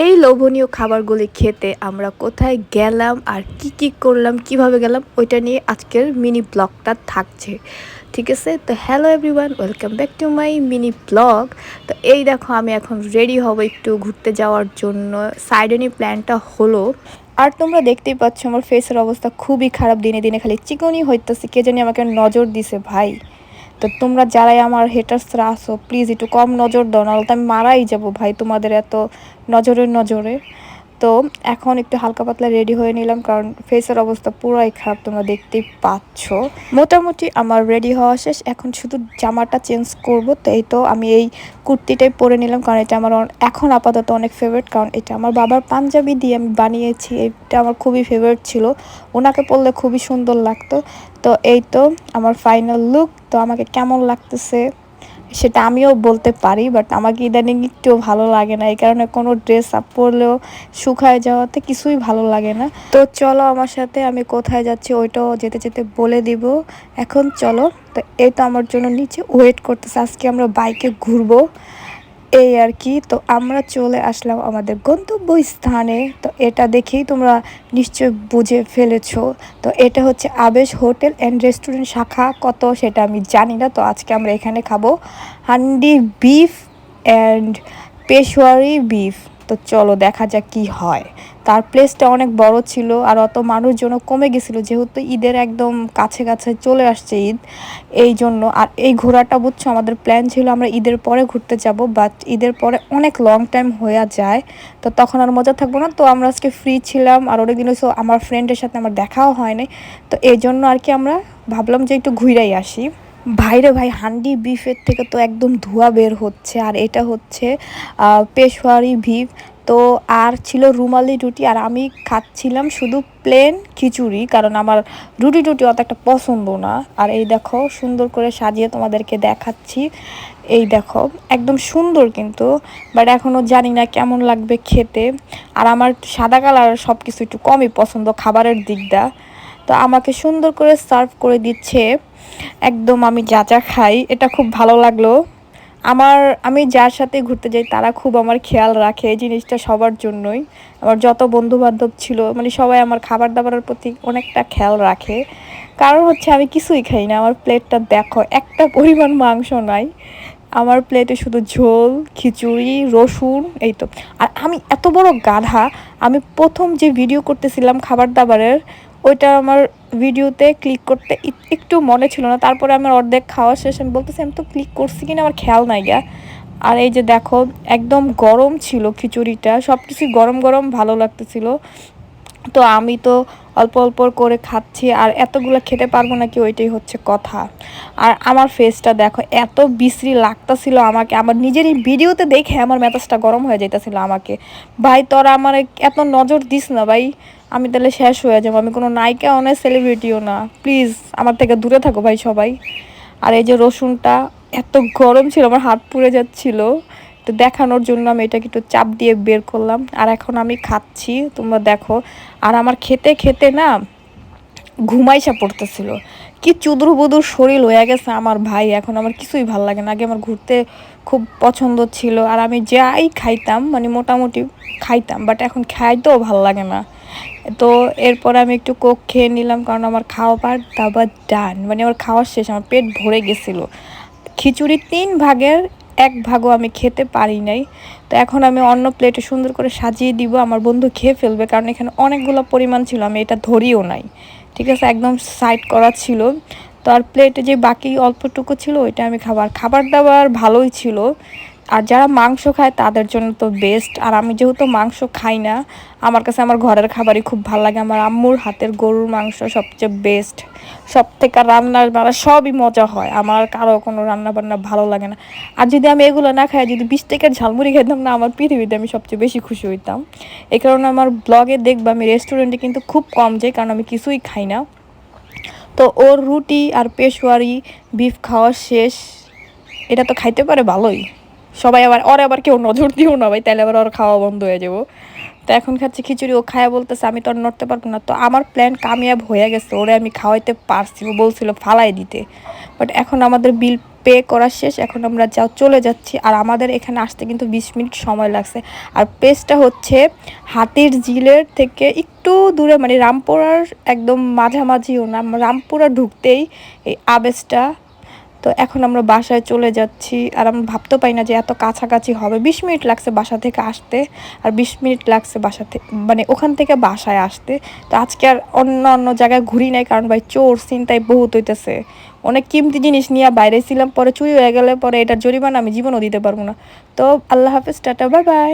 এই লোভনীয় খাবারগুলি খেতে আমরা কোথায় গেলাম আর কি কি করলাম, কীভাবে গেলাম, ওইটা নিয়ে আজকের মিনি ব্লগটা থাকছে। ঠিক আছে? তো hello everyone welcome back to my mini blog তো এই দেখো, আমি এখন রেডি হব একটু ঘুরতে যাওয়ার জন্য। সাইডেনি প্ল্যানটা হলো। আর তোমরা দেখতেই পাচ্ছ, আমার ফেসের অবস্থা খুবই খারাপ। দিনে দিনে খালি চিকনই হইতেছে। কে জানি আমাকে নজর দিছে, ভাই। তো তোমরা যারাই আমার হেটার্সরা আসো প্লিজ একটু কম নজর দাও, নাহলে তো আমি মারাই যাব ভাই তোমাদের এত নজরের নজরে। তো এখন একটু হালকা পাতলা রেডি হয়ে নিলাম, কারণ ফেসের অবস্থা পুরাই খারাপ, তোমরা দেখতেই পাচ্ছ। মোটামুটি আমার রেডি হওয়া শেষ, এখন শুধু জামাটা চেঞ্জ করব, তো এই তো আমি এই কুর্তিটাই পরে নিলাম, কারণ এটা আমার এখন আপাতত অনেক ফেভারিট কারণ এটা আমার বাবার পাঞ্জাবি দিয়ে আমি বানিয়েছি, এটা আমার খুবই ফেভারিট ছিল। ওনাকে পরলে খুবই সুন্দর লাগতো। তো এই তো আমার ফাইনাল লুক তো আমাকে কেমন লাগতেছে? সেটা আমিও বলতে পারি বাট আমাকে ইদানিং একটু ভালো লাগে না। এই কারণে কোনো ড্রেস আপ পরলেও শুকায় যাওয়াতে কিছুই ভালো লাগে না। তো চলো আমার সাথে আমি কোথায় যাচ্ছি ওইটাও যেতে যেতে বলে দিব। এখন চলো, তো এই তো আমার জন্য নিচে ওয়েট করতেছে। আজকে আমরা বাইকে ঘুরবো। এই আর কি। তো আমরা চলে আসলাম আমাদের গন্তব্য স্থানে তো এটা দেখেই তোমরা নিশ্চয় বুঝে ফেলেছ। তো এটা হচ্ছে আবেশ হোটেল অ্যান্ড রেস্টুরেন্ট শাখা। কত সেটা আমি জানি না। তো আজকে আমরা এখানে খাব handi beef and Peshawari beef. তো চলো দেখা যাক কি হয়। তার প্লেসটা অনেক বড় ছিল আর অত মানুষজনও কমে গেছিল, যেহেতু ঈদের একদম কাছে কাছে চলে আসছে ঈদ, এই জন্য। আর এই ঘোরাটা বুঝছ, আমাদের প্ল্যান ছিল আমরা ঈদের পরে ঘুরতে যাব বাট ঈদের পরে অনেক লং টাইম হয়ে যায়, তো তখন আর মজা থাকব না। তো আমরা আজকে ফ্রি ছিলাম আর অনেক দিন হয়েছে আমার ফ্রেন্ডের সাথে আমার দেখাও হয়নি, তো এই জন্য আর কি আমরা ভাবলাম যে একটু ঘুরাই আসি। ভাইরে ভাই, হান্ডি বিফের থেকে তো একদম ধোঁয়া বের হচ্ছে, আর এটা হচ্ছে পেশোয়ারি বিফ। তো আর ছিল রুমালি রুটি, আর আমি খাচ্ছিলাম শুধু প্লেন খিচুড়ি, কারণ আমার রুটি টুটি অত একটা পছন্দ না। আর এই দেখো, সুন্দর করে সাজিয়ে তোমাদেরকে দেখাচ্ছি। এই দেখো, একদম সুন্দর কিন্তু বাট এখনও জানি না কেমন লাগবে খেতে। আর আমার সাদা কালার সব কিছু একটু কমই পছন্দ, খাবারের দিকটা। তো আমাকে সুন্দর করে সার্ভ করে দিচ্ছে। একদম আমি যা যা খাই, এটা খুব ভালো লাগল। আমার, আমি যার সাথে ঘুরতে যাই, তারা খুব আমার খেয়াল রাখে এই জিনিসটা সবার জন্যই। আমার যত বন্ধু বান্ধব ছিল মানে সবাই আমার খাবার দাবারের প্রতি অনেকটা খেয়াল রাখে। কারণ হচ্ছে আমি কিছুই খাই না, আমার প্লেটটা দেখো, একটা পরিমাণ মাংস নাই। আমার প্লেটে শুধু ঝোল, খিচুড়ি, রসুন, এই তো। আর আমি এত বড় গাধা, আমি প্রথম যে ভিডিও করতেছিলাম খাবার দাবারের ওইটা আমার ভিডিওতে ক্লিক করতে একটু মনে ছিল না। তারপরে আমার অর্ধেক খাওয়া শেষ, আমি বলতেছি, আমি তো ক্লিক করছি কিনা, আমার খেয়াল নাই গা। আর এই যে দেখো, একদম গরম ছিল খিচুড়িটা সব কিছুই গরম গরম ভালো লাগতেছিল। তো আমি তো অল্প অল্প করে খাচ্ছি, আর এতগুলো খেতে পারব নাকি ওইটাই হচ্ছে কথা। আর আমার ফেসটা দেখো, এত বিশ্রী লাগতেছিল আমাকে। আমার নিজেরই ভিডিওতে দেখে আমার মেজাজটা গরম হয়ে যাইতেছিল আমাকে। ভাই, তোরা আমার এত নজর দিস না ভাই। আমি তাহলে শেষ হয়ে যাব। আমি কোনো নায়িকা অনেক সেলিব্রিটিও না। প্লিজ আমার থেকে দূরে থাকো ভাই সবাই। আর এই যে রসুনটা এত গরম ছিল, আমার হাত পুড়ে যাচ্ছিল। তো দেখানোর জন্য আমি এটাকে একটু চাপ দিয়ে বের করলাম। আর এখন আমি খাচ্ছি, তোমরা দেখো। আর আমার খেতে খেতে না ঘুমাইসা পড়তেছিল। কি চুদুর বুদুর শরীর হয়ে গেছে আমার ভাই। এখন আমার কিছুই ভালো লাগে না। আগে আমার ঘুরতে খুব পছন্দ ছিল। আর আমি যাই খাইতাম মানে মোটামুটি খাইতাম বাট এখন খাইতেও ভালো লাগে না। তো এরপর আমি একটু কোক খেয়ে নিলাম, কারণ আমার খাওয়ার দাবার ডান মানে আমার খাওয়ার শেষ, আমার পেট ভরে গেছিল। খিচুড়ি তিন ভাগের এক ভাগও আমি খেতে পারি নাই। তো এখন আমি অন্য প্লেটে সুন্দর করে সাজিয়ে দিব, আমার বন্ধু খেয়ে ফেলবে, কারণ এখানে অনেকগুলো পরিমাণ ছিল, আমি এটা ধরিও নাই। ঠিক আছে, একদম সাইড করা ছিল। তো আর প্লেটে যে বাকি অল্পটুকু ছিল, ওইটা আমি খাবার খাবার দাবার ভালোই ছিল। আর যারা মাংস খায় তাদের জন্য তো বেস্ট আর আমি যেহেতু মাংস খাই না, আমার কাছে আমার ঘরের খাবারই খুব ভালো লাগে। আমার আম্মুর হাতের গরুর মাংস সবচেয়ে বেস্ট সব থেকে রান্নার বাড়া সবই মজা হয়। আমার কারও কোনো রান্না বান্না ভালো লাগে না। আর যদি আমি এগুলো না খাই, যদি বিশ টাকার ঝালমুড়ি খেতাম না, আমার পৃথিবীতে আমি সবচেয়ে বেশি খুশি হইতাম। এই কারণে আমার ব্লগে দেখব আমি রেস্টুরেন্টে কিন্তু খুব কম যাই, কারণ আমি কিছুই খাই না। তো ওর রুটি আর পেশোয়ারি বিফ খাওয়া শেষ। এটা তো খাইতে পারে ভালোই। সবাই আবার, ওর আবার কেউ নজর দিও না ভাই, তাহলে আবার ওর খাওয়া বন্ধ হয়ে যাব। তো এখন খাচ্ছি খিচুড়ি, ও খায়া বলতেছে, আমি তো আর নড়তে পারব না। তো আমার প্ল্যান কামিয়াব হয়ে গেছে, ওরে আমি খাওয়াইতে পারছি, ও বলছিল ফালাই দিতে। বাট এখন আমাদের বিল পে করা শেষ, এখন আমরা যা চলে যাচ্ছি। আর আমাদের এখানে আসতে কিন্তু বিশ মিনিট সময় লাগছে। আর প্লেসটা হচ্ছে হাতির ঝিলের থেকে একটু দূরে মানে রামপুরার একদম মাঝামাঝিও না, রামপুরা ঢুকতেই এই আবেসটা তো এখন আমরা বাসায় চলে যাচ্ছি আর আমরা ভাবতে পাই না যে এত কাছাকাছি হবে। বিশ মিনিট লাগছে বাসা থেকে আসতে আর বিশ মিনিট লাগছে বাসা থেকে মানে ওখান থেকে বাসায় আসতে। তো আজকে আর অন্য অন্য জায়গায় ঘুরি নাই কারণ ভাই চোর চিন্তায় বহুত হইতেছে। অনেক কিমতি জিনিস নিয়ে বাইরে ছিলাম, পরে চুরি হয়ে গেলে পরে এটার জরিমানা আমি জীবনও দিতে পারব না। তো আল্লাহ হাফেজ, টাটা বাই বাই